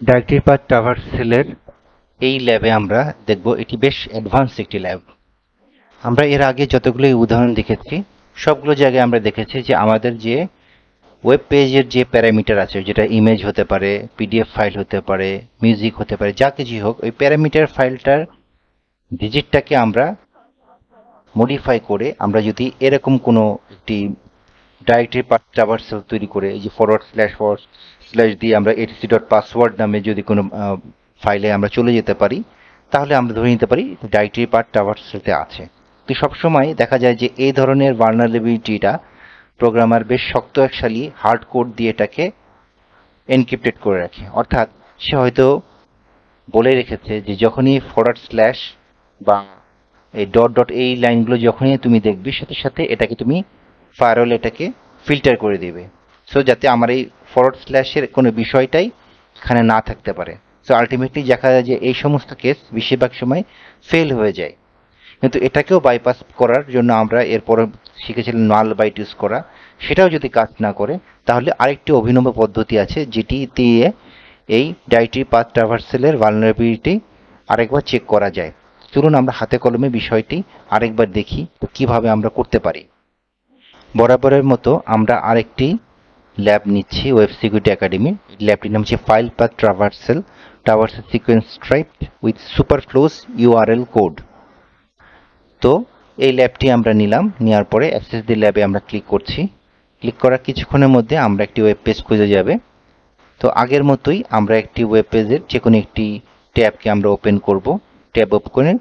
ডায়ারেক্টরি path ট্রাভার্সেলের এই ল্যাবে আমরা দেখব, এটি বেশ অ্যাডভান্স একটি ল্যাব আমরা এর আগে যতগুলো উদাহরণ দেখেছি, সবগুলো জায়গায় আমরা দেখেছি যে আমাদের যে ওয়েব পেজের যে প্যারামিটার আছে, যেটা ইমেজ হতে পারে পিডিএফ ফাইল হতে পারে মিউজিক হতে পারে, যা কিছুই হোক, ওই প্যারামিটার ফাইলটার ডিজিটটাকে আমরা মডিফাই করে আমরা যদি এরকম কোনো একটি ডাইরেক্টরি পাথ ট্রাভার্সেল তৈরি করে, এই যে ফরওয়ার্ড স্ল্যাশ ফরওয়ার্ড স্ল্যাশ দিয়ে আমরা এটিসি ডট পাসওয়ার্ড নামে যদি কোনো ফাইলে আমরা চলে যেতে পারি, তাহলে আমরা ধরে নিতে পারি ডাইরেক্টরি পাথ ট্রাভার্সেলতে আছে। তো সবসময় দেখা যায় যে এই ধরনের ভার্নারেবিলিটিটা প্রোগ্রামার বেশ শক্ত একশালি হার্ড কোড দিয়ে এটাকে এনক্রিপ্টেড করে রাখে। অর্থাৎ সে হয়তো বলে রেখেছে যে যখনই ফরওয়ার্ড স্ল্যাশ বা এই ডট ডট এই লাইনগুলো যখনই তুমি দেখবে, সাথে সাথে এটাকে তুমি ফায়ারওয়েল এটাকে ফিল্টার করে দেবে। সো যাতে আমার এই ফরওয়ার্ড স্ল্যাশের কোনো বিষয়টাই এখানে না থাকতে পারে। সো আলটিমেটলি দেখা যায় যে এই সমস্ত কেস বেশিরভাগ সময় ফেল হয়ে যায়। কিন্তু এটাকেও বাইপাস করার জন্য আমরা এরপরে শিখেছিলাম নাল বাইট ইউজ করা। সেটাও যদি কাজ না করে, তাহলে আরেকটি অভিনব পদ্ধতি আছে, যেটি দিয়ে এই ডাইটি পাথ ট্রাভার্সেলের ভালনারেবিলিটি আরেকবার চেক করা যায়। চলুন আমরা হাতে কলমে বিষয়টি আরেকবার দেখি, কীভাবে আমরা করতে পারি। বরাবরের মতো আমরা আরেকটি ল্যাব নিচ্ছি ওয়েব সিকিউরিটি একাডেমি ল্যাবটির নাম হচ্ছে file path traversal traversal sequence stripe with super close URL code তো, এই ল্যাবটি আমরা নিলাম, নেওয়ার পরে অ্যাক্সেস দি ল্যাবে আমরা ক্লিক করছি। ক্লিক করার কিছুক্ষণের মধ্যে আমরা একটি ওয়েব পেজ খুঁজে যাবে। তো, আগের মতোই আমরা একটি ওয়েব পেজের যে কোনো একটি ট্যাবকে আমরা ওপেন করব। ট্যাব ওপেন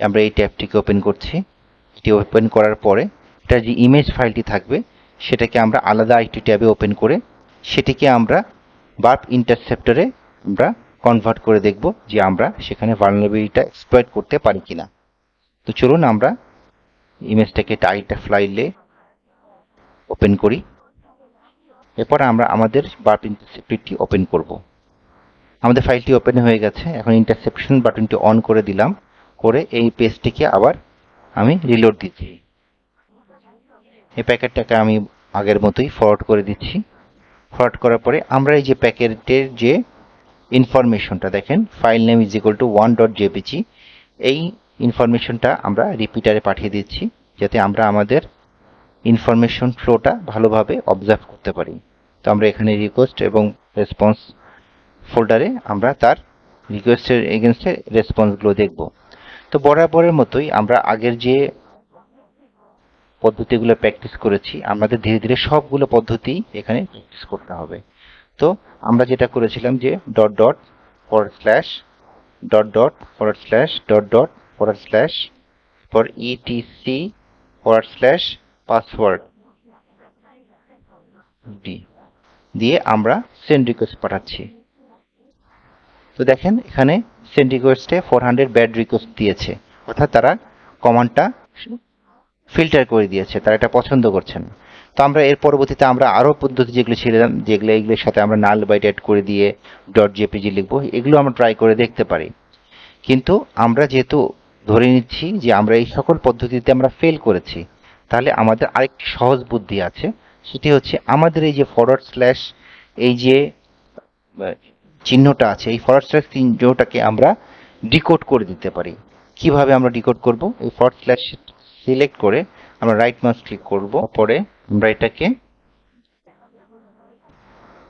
আমরা এই ট্যাবটিকে ওপেন করছি। এটি ওপেন করার পরে এটা যে ইমেজ ফাইলটি থাকবে সেটাকে আমরা আলাদা একটি ট্যাবে ওপেন করে সেটিকে আমরা বার্প ইন্টারসেপ্টরে আমরা কনভার্ট করে দেখব যে আমরা সেখানে ভালনারেবিলিটিটা এক্সপ্লয়েট করতে পারি কিনা। তো চলুন আমরা ইমেজটাকে টাইটা ফ্লাইলে ওপেন করি। এরপর আমরা আমাদের বার্প ইন্টারসেপ্টরটি ওপেন করব। আমাদের ফাইলটি ওপেন হয়ে গেছে। এখন ইন্টারসেপশন বাটনটি অন করে দিলাম। করে এই পেজটিকে আবার আমি রিলোড দিচ্ছি। এই প্যাকেটটাকে আমি আগের মতোই ফরওয়ার্ড করে দিচ্ছি। ফরওয়ার্ড করার পরে আমরা এই যে প্যাকেটের যে ইনফরমেশনটা দেখেন file name is equal to one dot JPG এই ইনফরমেশনটা আমরা রিপিটারে পাঠিয়ে দিচ্ছি, যাতে আমরা আমাদের ইনফরমেশন ফ্লোটা ভালোভাবে অবজার্ভ করতে পারি। তো আমরা এখানে রিকোয়েস্ট এবং রেসপন্স ফোল্ডারে আমরা তার রিকোয়েস্টের এগেনস্টে রেসপন্সগুলো দেখব। তো বরাবরের মতোই আমরা আগের যে পদ্ধতিগুলো প্র্যাকটিস করেছি, আমাদের ধীরে ধীরে সবগুলো পদ্ধতি এখানে প্র্যাকটিস করতে হবে। তো আমরা যেটা করেছিলাম যে dot dot forward slash dot dot forward slash dot dot forward slash for ETC forward slash password D দিয়ে আমরা সেন্ড রিকোয়েস্ট পাঠাচ্ছি। তো দেখেন এখানে সেন্ড রিকোয়েস্টে ফোর হান্ড্রেড ব্যাড রিকোয়েস্ট দিয়েছে। অর্থাৎ তারা কমান্ডটা ফিল্টার করে দিয়েছে, তারা এটা পছন্দ করছেন। তো আমরা এর পরবর্তীতে আমরা আরও পদ্ধতি যেগুলো ছিলাম যেগুলো এগুলোর সাথে আমরা নাল বাইট অ্যাড করে দিয়ে. ডট জেপিজি লিখব, এগুলো আমরা ট্রাই করে দেখতে পারি। কিন্তু আমরা যেহেতু ধরে নিচ্ছি যে আমরা এই সকল পদ্ধতিতে আমরা ফেল করেছি, তাহলে আমাদের আরেকটি সহজ বুদ্ধি আছে, সেটি হচ্ছে আমাদের এই যে ফরওয়ার্ড স্ল্যাশ এই যে চিহ্নটা আছে, এই ফরওয়ার্ড স্ল্যাশ চিহ্নটাকে আমরা ডিকোড করে দিতে পারি। কীভাবে আমরা ডিকোড করব? এই ফরওয়ার্ড স্ল্যাশ সিলেক্ট করে আমরা রাইট মাউস ক্লিক করব। পরে আমরা এটাকে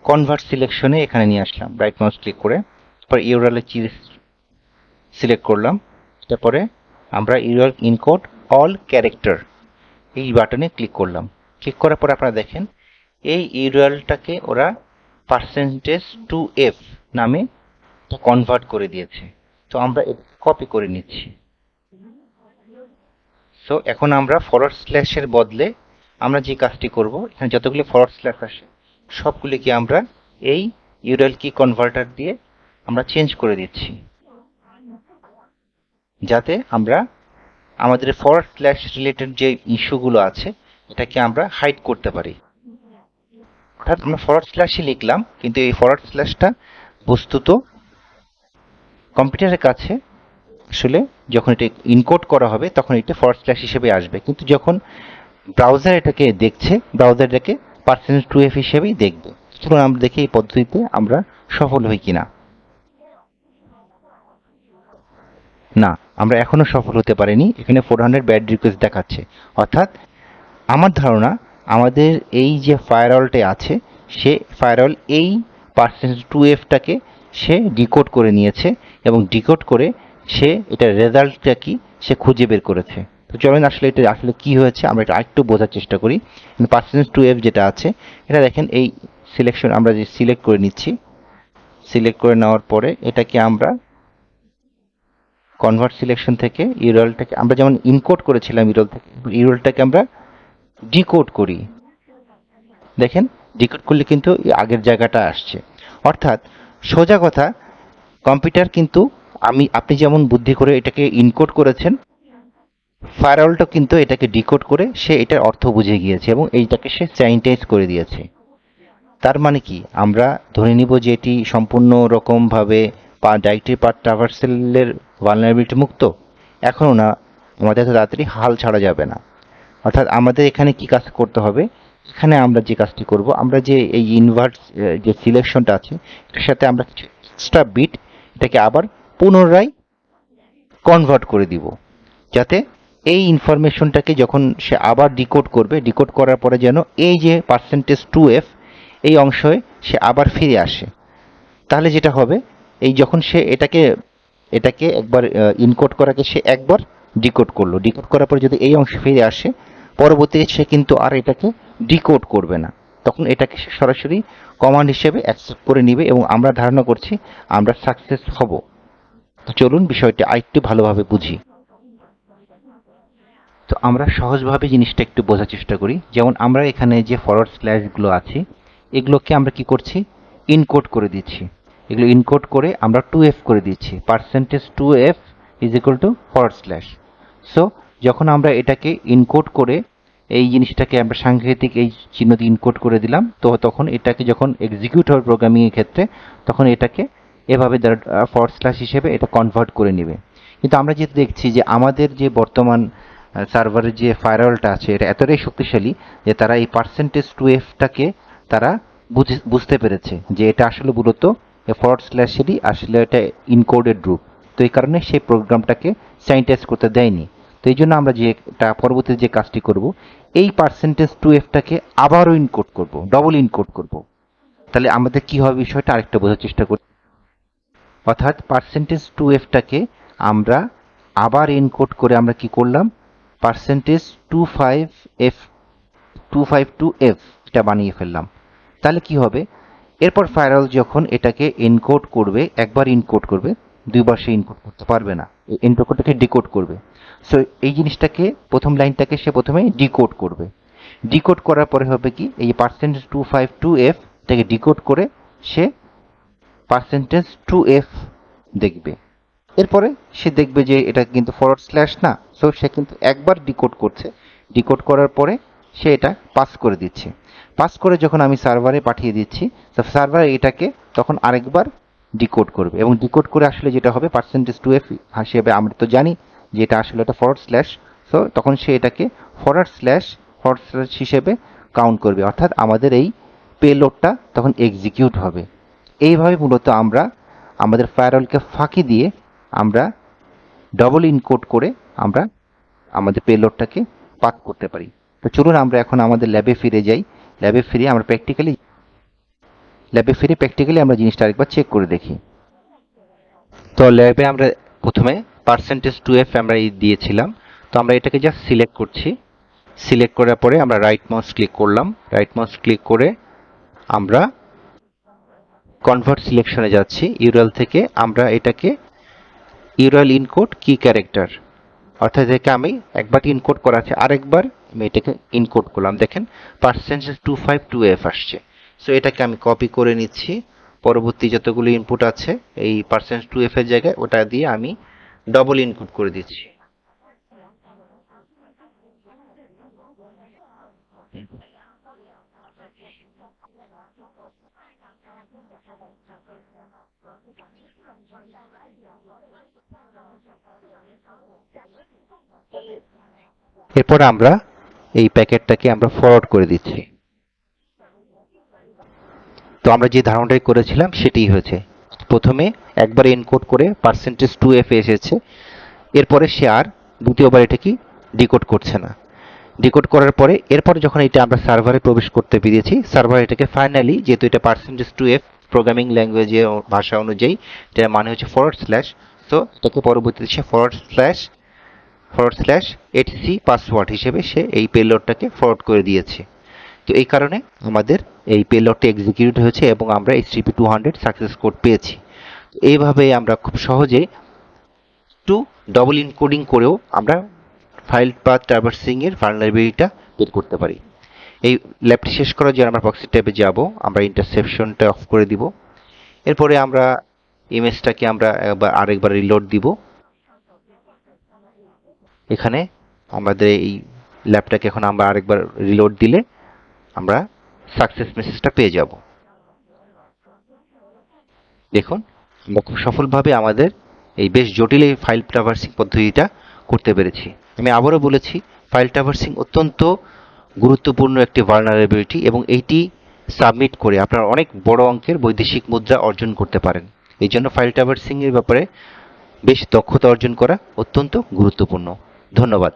কনভার্ট সিলেকশনে এখানে নিয়ে আসলাম। রাইট মাউস ক্লিক করে তারপর ইউরালে চিজ সিলেক্ট করলাম। তারপরে আমরা ইউরাল ইনকোড অল ক্যারেক্টার এই বাটনে ক্লিক করলাম। ক্লিক করার পর আপনারা দেখেন, এই ইউরালটাকে ওরা পার্সেন্টেজ টু এফ নামে কনভার্ট করে দিয়েছে। তো আমরা কপি করে নিচ্ছি। সো এখন আমরা ফরওয়ার্ড স্ল্যাশের বদলে আমরা যে কাজটি করব, এখানে যতগুলি ফরওয়ার্ড স্ল্যাশ আসে, সবগুলিকে আমরা এই ইউরাল কি কনভার্টার দিয়ে আমরা চেঞ্জ করে দিচ্ছি। যাতে আমরা আমাদের ফরওয়ার্ড স্ল্যাশ রিলেটেড যে ইস্যুগুলো আছে, এটাকে আমরা হাইড করতে পারি। অর্থাৎ আমরা ফরওয়ার্ড স্ল্যাশই লিখলাম, কিন্তু এই ফরওয়ার্ড স্ল্যাশটা বস্তুত কম্পিউটারের কাছে আসলে যখন এটা ইনকোড করা হবে, তখন এটা ফরওয়ার্ড স্ল্যাশ হিসেবে আসবে। কিন্তু যখন ব্রাউজার এটাকে দেখছে ব্রাউজার এটাকে পার্সেন্টেজ টু এফ হিসেবেই দেখবে। চলুন আমরা দেখি এই পদ্ধতিতে আমরা সফল হই কিনা। না, আমরা এখনও সফল হতে পারিনি। এখানে ফোর হান্ড্রেড ব্যাড রিকোয়েস্ট দেখাচ্ছে। অর্থাৎ আমার ধারণা, আমাদের এই যে ফায়ারওয়ালটা আছে, সে ফায়ারওয়াল এই পার্সেন্টেজ টু এফটাকে সে ডিকোড করে নিয়েছে এবং ডিকোড করে সে এটা রেজাল্টটা কি, সে খুঁজে বের করেছে। তো চলেন আসলে এটা আসলে কি হয়েছে, আমরা এটা আরেকটু বোঝার চেষ্টা করি। পার্সেন্টেজ টু এফ যেটা আছে, এটা দেখেন এই সিলেকশন আমরা যে সিলেক্ট করে নিচ্ছি সিলেক্ট করে নেওয়ার পরে এটাকে আমরা কনভার্ট সিলেকশন থেকে ইউরলটাকে আমরা যেমন ইনকোড করেছিলাম ইউরল থেকে ইউরলটাকে আমরা ডিকোড করি। দেখেন ডিকোড করলে কিন্তু আগের জায়গাটা আসছে। অর্থাৎ সোজা কথা কম্পিউটার কিন্তু আমি, আপনি যেমন বুদ্ধি করে এটাকে ইনকোড করেছেন ফায়ারওয়ালটা কিন্তু এটাকে ডিকোড করে সে এটার অর্থ বুঝে গিয়েছে এবং এইটাকে সে স্যানিটাইজ করে দিয়েছে। তার মানে কি? আমরা ধরে নিব যে এটি সম্পূর্ণ রকমভাবে পা ডাইরেক্টরি পার্ট ট্রাভার্সেলের ভালনারেবিলিটি মুক্ত। এখনও না, আমাদের তাড়াতাড়ি হাল ছাড়া যাবে না। অর্থাৎ আমাদের এখানে কি কাজ করতে হবে? এখানে আমরা যে কাজটি করব, আমরা যে এই ইনভার্স যে সিলেকশনটা আছে, এটার সাথে আমরা কিছু এক্সট্রা বিট এটাকে আবার পুনরায় কনভার্ট করে দিব। যাতে এই ইনফরমেশনটাকে যখন সে আবার ডিকোড করবে ডিকোড করার পরে যেন এই যে পার্সেন্টেজ টু এফ এই অংশে সে আবার ফিরে আসে। তাহলে যেটা হবে, এই যখন সে এটাকে এটাকে একবার ইনকোড করাকে সে একবার ডিকোড করল। ডিকোড করার পরে যদি এই অংশে ফিরে আসে পরবর্তীতে সে কিন্তু আর এটাকে ডিকোড করবে না। তখন এটাকে সে সরাসরি কমান্ড হিসেবে অ্যাকসেপ্ট করে নিবে এবং আমরা ধারণা করছি আমরা সাকসেস হব। চলুন বিষয়টি আরেকটু ভালোভাবে বুঝি। তো আমরা সহজভাবে জিনিসটা একটু বোঝার চেষ্টা করি। যেমন আমরা এখানে যে ফরওয়ার্ড স্ল্যাশগুলো আছে, এগুলোকে আমরা কি করছি? ইনকোড করে দিচ্ছি। এগুলো ইনকোড করে আমরা টু এফ করে দিচ্ছি। Percentage two F is equal to forward slash so যখন আমরা এটাকে ইনকোড করে এই জিনিসটাকে আমরা সাংকেতিক এই চিহ্ন ইনকোড করে দিলাম, তো তখন এটাকে যখন এক্সিকিউট হবে প্রোগ্রামিংয়ের ক্ষেত্রে, তখন এটাকে এভাবে ফরওয়ার্ড স্ল্যাশ হিসেবে এটা কনভার্ট করে নেবে। কিন্তু আমরা যেহেতু দেখছি যে আমাদের যে বর্তমান সার্ভারের যে ফায়ারওয়ালটা আছে, এটা এতটাই শক্তিশালী যে তারা এই পার্সেন্টেজ টু এফটাকে তারা বুঝতে পেরেছে যে এটা আসলে মূলত ফরওয়ার্ড স্ল্যাশেরই আসলে এটা ইনকোডেড রূপ তো এই কারণে সেই প্রোগ্রামটাকে স্যানিটাইজ করতে দেয়নি। তো এই জন্য আমরা যে এটা পরবর্তীতে যে কাজটি করব, এই পার্সেন্টেজ টু এফটাকে আবারও ইনকোড করব ডবল ইনকোড করব। তাহলে আমাদের কি হবে বিষয়টা আরেকটা বোঝার চেষ্টা করি। অর্থাৎ পার্সেন্টেজ টু এফটাকে আমরা আবার এনকোড করে আমরা কি করলাম? Percentage two five F two five two F এটা বানিয়ে ফেললাম। তাহলে কি হবে? এরপর ফায়ারওয়াল যখন এটাকে এনকোড করবে, একবার ইনকোড করবে, দুইবার সে ইনকোড করতে পারবে না। এনকোডটাকে ডিকোড করবে। সো এই জিনিসটাকে, প্রথম লাইনটাকে সে প্রথমে ডিকোড করবে। ডিকোড করার পরে হবে কি? এই percentage two five two F এটাকে ডিকোড করে সে পার্সেন্টেজ টু এফ দেখবে। এরপরে সে দেখবে যে এটা কিন্তু ফরওয়ার্ড স্ল্যাশ না সো সে কিন্তু একবার ডিকোড করছে। ডিকোড করার পরে সে এটা পাস করে দিচ্ছে। পাস করে যখন আমি সার্ভারে পাঠিয়ে দিচ্ছি সার্ভার এটাকে তখন আরেকবার ডিকোড করবে। এবং ডিকোড করে আসলে যেটা হবে পার্সেন্টেজ টু এফ হিসেবে আমরা তো জানি যে এটা আসলে একটা ফরওয়ার্ড স্ল্যাশ সো তখন সে এটাকে ফরওয়ার্ড স্ল্যাশ ফরওয়ার্ড স্ল্যাশ হিসেবে কাউন্ট করবে। অর্থাৎ আমাদের এই পেলোডটা তখন এক্সিকিউট হবে। এইভাবে মূলত আমরা আমাদের ফায়ারওয়ালকে ফাঁকি দিয়ে আমরা ডবল ইনকোড করে আমরা আমাদের পেলোডটাকে পাক করতে পারি। তো চলুন আমরা এখন আমাদের ল্যাবে ফিরে যাই। ল্যাবে ফিরে আমরা প্র্যাকটিক্যালি ল্যাবে ফিরে প্র্যাকটিক্যালি আমরা জিনিসটা আরেকবার চেক করে দেখি। তো ল্যাবে আমরা প্রথমে পার্সেন্টেজ টু এফ আমরা দিয়েছিলাম। তো আমরা এটাকে জাস্ট সিলেক্ট করছি। সিলেক্ট করার পরে আমরা রাইট মাউস ক্লিক করলাম। রাইট মাউস ক্লিক করে আমরা কনভার্ট সিলেকশনে যাচ্ছি। ইউরাল থেকে আমরা এটাকে ইউরাল ইনকোড কি ক্যারেক্টার অর্থাৎ এটাকে আমি একবার ইনকোড করা আছে আরেকবার আমি এটাকে ইনকোড করলাম। দেখেন percentage two five two F আসছে। সো এটাকে আমি কপি করে নিচ্ছি। পরবর্তী যতগুলো ইনপুট আছে, এই পার্সেন্টেজ টু এফ এর জায়গায় ওটা দিয়ে আমি ডবল ইনপুট করে দিচ্ছি। এরপর আমরা এই প্যাকেটটাকে আমরা ফরওয়ার্ড করে দিচ্ছি। তো আমরা যে ধারণাটাই করেছিলাম সেটাই হয়েছে। প্রথমে একবার এনকোড করে পার্সেন্টেজ টু এফ এসেছে। এরপরে সে আর দ্বিতীয়বার এটা কি ডিকোড করছে না। ডিকোড করার পরে এরপরে যখন এটা আমরা সার্ভারে প্রবেশ করতে পেরেছি সার্ভার এটাকে ফাইনালি যেহেতু এটা পার্সেন্টেজ টু এফ প্রোগ্রামিং ল্যাঙ্গুয়েজের ভাষা অনুযায়ী, এটার মানে হচ্ছে ফরওয়ার্ড স্ল্যাশ তো এটাকে পরবর্তীতে সে forward slash forward slash ETC password হিসেবে সে এই পেলোডটাকে ফরওয়ার্ড করে দিয়েছে। তো এই কারণে আমাদের এই পেলোডটা এক্সিকিউট হয়েছে এবং আমরা HTTP two hundred success code পেয়েছি। এইভাবে আমরা খুব সহজে টু ডবল ইনকোডিং করেও আমরা ফাইল পাথ ট্রাভার্সিং এর ভালনারেবিলিটিটা বের করতে পারি। এই ল্যাবটি শেষ করার জন্য আমরা প্রক্সি ট্যাবে যাব, আমরা ইন্টারসেপশনটা অফ করে দিব। এরপরে আমরা ইমেজটাকে আমরা একবার আরেকবার রিলোড দিব। এখানে আমাদের এই ল্যাবটাকে এখন আমরা আরেকবার রিলোড দিলে আমরা সাকসেস মেসেজটা পেয়ে যাব। দেখুন, আমরা খুব সফলভাবে আমাদের এই বেশ জটিল এই ফাইল ট্রাভার্সিং পদ্ধতিটা করতে পেরেছি। আমি আবারও বলেছি ফাইল ট্রাভার্সিং অত্যন্ত গুরুত্বপূর্ণ একটি ভালনারেবিলিটি এবং এইটি সাবমিট করে আপনারা অনেক বড় অঙ্কের বৈদেশিক মুদ্রা অর্জন করতে পারেন। এই জন্য ফাইল ট্রাভার্সিং এর ব্যাপারে বেশ দক্ষতা অর্জন করা অত্যন্ত গুরুত্বপূর্ণ। ধন্যবাদ।